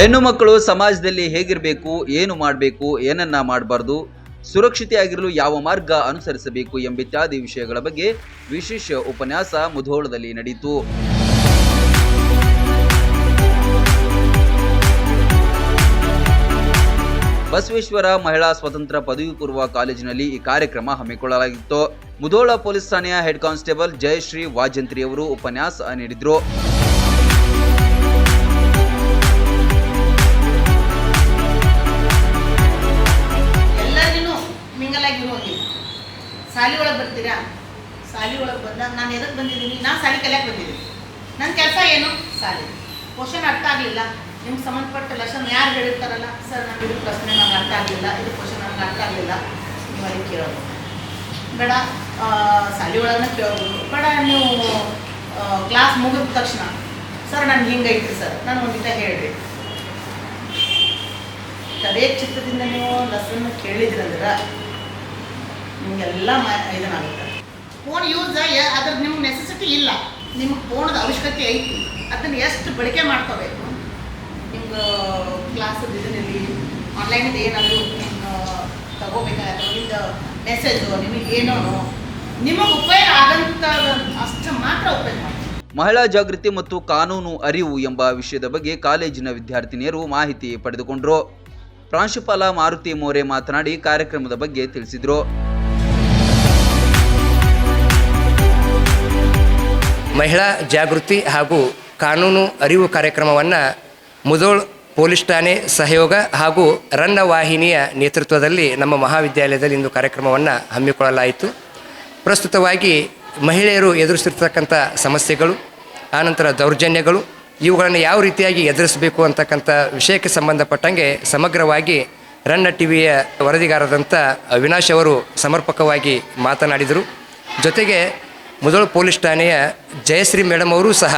ಹೆಣ್ಣು ಮಕ್ಕಳು ಸಮಾಜದಲ್ಲಿ ಹೇಗಿರಬೇಕು, ಏನು ಮಾಡಬೇಕು, ಏನನ್ನ ಮಾಡಬಾರ್ದು, ಸುರಕ್ಷಿತೆಯಾಗಿರಲು ಯಾವ ಮಾರ್ಗ ಅನುಸರಿಸಬೇಕು ಎಂಬಿತ್ಯಾದಿ ವಿಷಯಗಳ ಬಗ್ಗೆ ವಿಶೇಷ ಉಪನ್ಯಾಸ ಮುಧೋಳದಲ್ಲಿ ನಡೆಯಿತು ಬಸವೇಶ್ವರ ಮಹಿಳಾ ಸ್ವತಂತ್ರ ಪದವಿ ಪೂರ್ವ ಕಾಲೇಜಿನಲ್ಲಿ ಈ ಕಾರ್ಯಕ್ರಮ ಹಮ್ಮಿಕೊಳ್ಳಲಾಗಿತ್ತು. ಮುಧೋಳ ಪೊಲೀಸ್ ಠಾಣೆಯ ಹೆಡ್ ಕಾನ್ಸ್ಟೇಬಲ್ ಜಯಶ್ರೀ ವಾಜಂತ್ರಿ ಅವರು ಉಪನ್ಯಾಸ ನೀಡಿದರು. ಸಾಲಿ ಒಳಗೆ ಬಂದಾಗ ನಾನು ಎದಕ್ಕೆ ಬಂದಿದ್ದೀನಿ? ನಾನು ಸಾಲಿ ಕಲಿಯಕ್ಕೆ ಬಂದಿದ್ದೀನಿ. ನನ್ನ ಕೆಲಸ ಏನು? ಸಾಲಿ. ಕ್ವಶನ್ ಅರ್ಥ ಆಗಲಿಲ್ಲ. ನಿಮ್ಗೆ ಸಂಬಂಧಪಟ್ಟ ಲೆಸನ್ ಯಾರು ಹೇಳಿರ್ತಾರಲ್ಲ? ಸರ್ ನಾನು ಇದು ಪ್ರಶ್ನೆ ನನಗೆ ಅರ್ಥ ಆಗಲಿಲ್ಲ. ಇದು ಕ್ವಶನ್ ನನಗೆ ಅರ್ಥ ಆಗಲಿಲ್ಲ. ನೀವು ಅಲ್ಲಿ ಕೇಳೋದು. ಬೇಡ. ಸಾಲಿ ಒಳಗನ ಕೇಳೋದು ಬೇಡ, ನೀವು ಕ್ಲಾಸ್ ಮುಗಿದ ತಕ್ಷಣ. ಸರ್ ನಾನು ಹಿಂಗೈತ್ರಿ ಸರ್ ನಾನು ಒಂದಿಟ ಹೇಳ್ರಿ. ತದೇ ಚಿತ್ರದಿಂದ ನೀವು ಲಸನ್ನು ಕೇಳಿದ್ರಂದ್ರೆ ನಿಮಗೆಲ್ಲ ಮಾ ಇದನ್ನಾಗುತ್ತೆ. ಫೋನ್ ಯೂಸ್ ಅದ್ರ ನಿಮ್ಗೆ ನೆಸೆಸಿಟಿ ಇಲ್ಲ. ನಿಮ್ಗೆ ಫೋನದ ಅವಶ್ಯಕತೆ ಐತಿ. ಅದನ್ನು ಎಷ್ಟು ಬಳಕೆ ಮಾಡ್ಕೋಬೇಕು? ನಿಮ್ಗೆ ಕ್ಲಾಸ್ ಇದರಲ್ಲಿ ಆನ್ಲೈನ್ ಏನಾದರೂ ತಗೋಬೇಕಾದ್ರೆ ನಿಮ್ದು ಮೆಸೇಜು ನಿಮಗೆ ಏನೋ ನಿಮಗೆ ಉಪಯೋಗ ಆಗಂತ ಅಷ್ಟು ಮಾತ್ರ ಉಪಯೋಗ ಮಾಡಿ ಮಹಿಳಾ ಜಾಗೃತಿ ಮತ್ತು ಕಾನೂನು ಅರಿವು ಎಂಬ ವಿಷಯದ ಬಗ್ಗೆ ಕಾಲೇಜಿನ ವಿದ್ಯಾರ್ಥಿನಿಯರು ಮಾಹಿತಿ ಪಡೆದುಕೊಂಡರು. ಪ್ರಾಂಶುಪಾಲ ಮಾರುತಿ ಮೋರೆ ಮಾತನಾಡಿ ಕಾರ್ಯಕ್ರಮದ ಬಗ್ಗೆ ತಿಳಿಸಿದರು. ಮಹಿಳಾ ಜಾಗೃತಿ ಹಾಗೂ ಕಾನೂನು ಅರಿವು ಕಾರ್ಯಕ್ರಮವನ್ನು ಮುದೋಳ್ ಪೊಲೀಸ್ ಠಾಣೆ ಸಹಯೋಗ ಹಾಗೂ ರನ್ನ ವಾಹಿನಿಯ ನೇತೃತ್ವದಲ್ಲಿ ನಮ್ಮ ಮಹಾವಿದ್ಯಾಲಯದಲ್ಲಿ ಇಂದು ಕಾರ್ಯಕ್ರಮವನ್ನು ಹಮ್ಮಿಕೊಳ್ಳಲಾಯಿತು. ಪ್ರಸ್ತುತವಾಗಿ ಮಹಿಳೆಯರು ಎದುರಿಸಿರ್ತಕ್ಕಂಥ ಸಮಸ್ಯೆಗಳು, ಆನಂತರ ದೌರ್ಜನ್ಯಗಳು, ಇವುಗಳನ್ನು ಯಾವ ರೀತಿಯಾಗಿ ಎದುರಿಸಬೇಕು ಅಂತಕ್ಕಂಥ ವಿಷಯಕ್ಕೆ ಸಂಬಂಧಪಟ್ಟಂಗೆ ಸಮಗ್ರವಾಗಿ ರನ್ನ ಟಿ ವಿಯ ವರದಿಗಾರರಂಥ ಅವಿನಾಶ್ ಅವರು ಸಮರ್ಪಕವಾಗಿ ಮಾತನಾಡಿದರು. ಜೊತೆಗೆ ಮುದೋಳು ಪೊಲೀಸ್ ಠಾಣೆಯ ಜಯಶ್ರೀ ಮೇಡಮ್ ಅವರು ಸಹ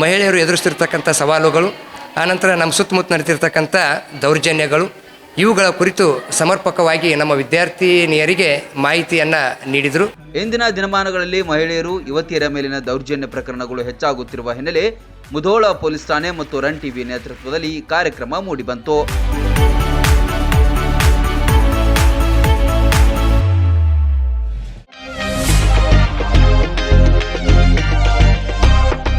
ಮಹಿಳೆಯರು ಎದುರಿಸ್ತಿರ್ತಕ್ಕಂಥ ಸವಾಲುಗಳು ಆನಂತರ ನಮ್ಮ ಸುತ್ತಮುತ್ತ ನಡೆದಿರ್ತಕ್ಕಂಥ ದೌರ್ಜನ್ಯಗಳು, ಇವುಗಳ ಕುರಿತು ಸಮರ್ಪಕವಾಗಿ ನಮ್ಮ ವಿದ್ಯಾರ್ಥಿನಿಯರಿಗೆ ಮಾಹಿತಿಯನ್ನು ನೀಡಿದರು. ಇಂದಿನ ದಿನಮಾನಗಳಲ್ಲಿ ಮಹಿಳೆಯರು ಯುವತಿಯರ ಮೇಲಿನ ದೌರ್ಜನ್ಯ ಪ್ರಕರಣಗಳು ಹೆಚ್ಚಾಗುತ್ತಿರುವ ಹಿನ್ನೆಲೆ ಮುಧೋಳ ಪೊಲೀಸ್ ಠಾಣೆ ಮತ್ತು ರನ್ ಟಿವಿ ನೇತೃತ್ವದಲ್ಲಿ ಕಾರ್ಯಕ್ರಮ ಮೂಡಿಬಂತು.